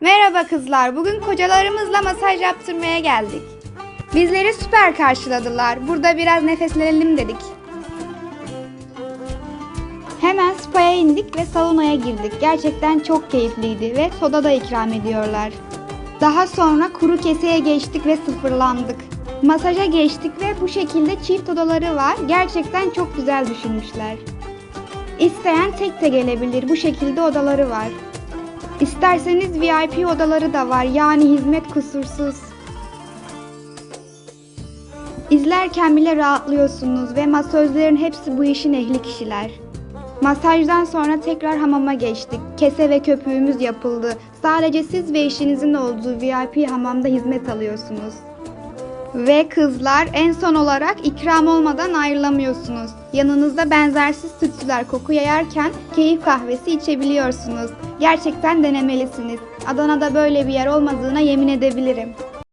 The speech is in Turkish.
Merhaba kızlar. Bugün kocalarımızla masaj yaptırmaya geldik. Bizleri süper karşıladılar. Burada biraz nefeslenelim dedik. Hemen spa'ya indik ve salonaya girdik. Gerçekten çok keyifliydi ve soda da ikram ediyorlar. Daha sonra kuru keseye geçtik ve sıfırlandık. Masaja geçtik ve bu şekilde çift odaları var. Gerçekten çok güzel düşünmüşler. İsteyen tek de gelebilir. Bu şekilde odaları var. İsterseniz VIP odaları da var. Yani hizmet kusursuz. İzlerken bile rahatlıyorsunuz ve masözlerin hepsi bu işin ehli kişiler. Masajdan sonra tekrar hamama geçtik. Kese ve köpüğümüz yapıldı. Sadece siz ve eşinizin olduğu VIP hamamda hizmet alıyorsunuz. Ve kızlar en son olarak ikram olmadan ayrılamıyorsunuz. Yanınızda benzersiz sütlüler koku yayarken keyif kahvesi içebiliyorsunuz. Gerçekten denemelisiniz. Adana'da böyle bir yer olmadığına yemin edebilirim.